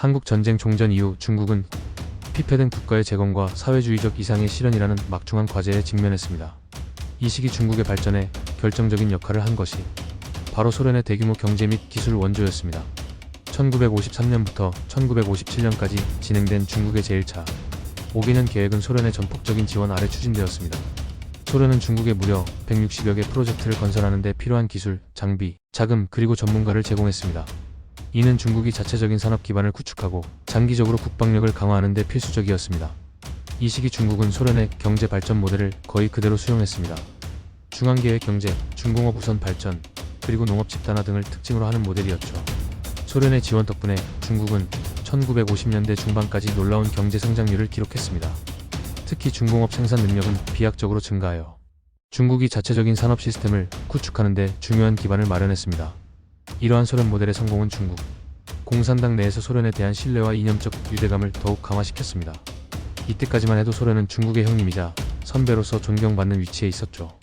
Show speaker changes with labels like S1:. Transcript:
S1: 한국 전쟁 종전 이후 중국은 피폐 등 국가의 재건과 사회주의적 이상의 실현이라는 막중한 과제에 직면했습니다. 이 시기 중국의 발전에 결정적인 역할을 한 것이 바로 소련의 대규모 경제 및 기술 원조였습니다. 1953년부터 1957년까지 진행된 중국의 제1차 5개년 계획은 소련의 전폭적인 지원 아래 추진되었습니다. 소련은 중국에 무려 160여 개 프로젝트를 건설하는 데 필요한 기술, 장비, 자금 그리고 전문가를 제공했습니다. 이는 중국이 자체적인 산업 기반을 구축하고 장기적으로 국방력을 강화하는 데 필수적이었습니다. 이 시기 중국은 소련의 경제 발전 모델을 거의 그대로 수용했습니다. 중앙계획 경제, 중공업 우선 발전, 그리고 농업 집단화 등을 특징으로 하는 모델이었죠. 소련의 지원 덕분에 중국은 1950년대 중반까지 놀라운 경제 성장률을 기록했습니다. 특히 중공업 생산 능력은 비약적으로 증가하여 중국이 자체적인 산업 시스템을 구축하는 데 중요한 기반을 마련했습니다. 이러한 소련 모델의 성공은 중국 공산당 내에서 소련에 대한 신뢰와 이념적 유대감을 더욱 강화시켰습니다. 이때까지만 해도 소련은 중국의 형님이자 선배로서 존경받는 위치에 있었죠.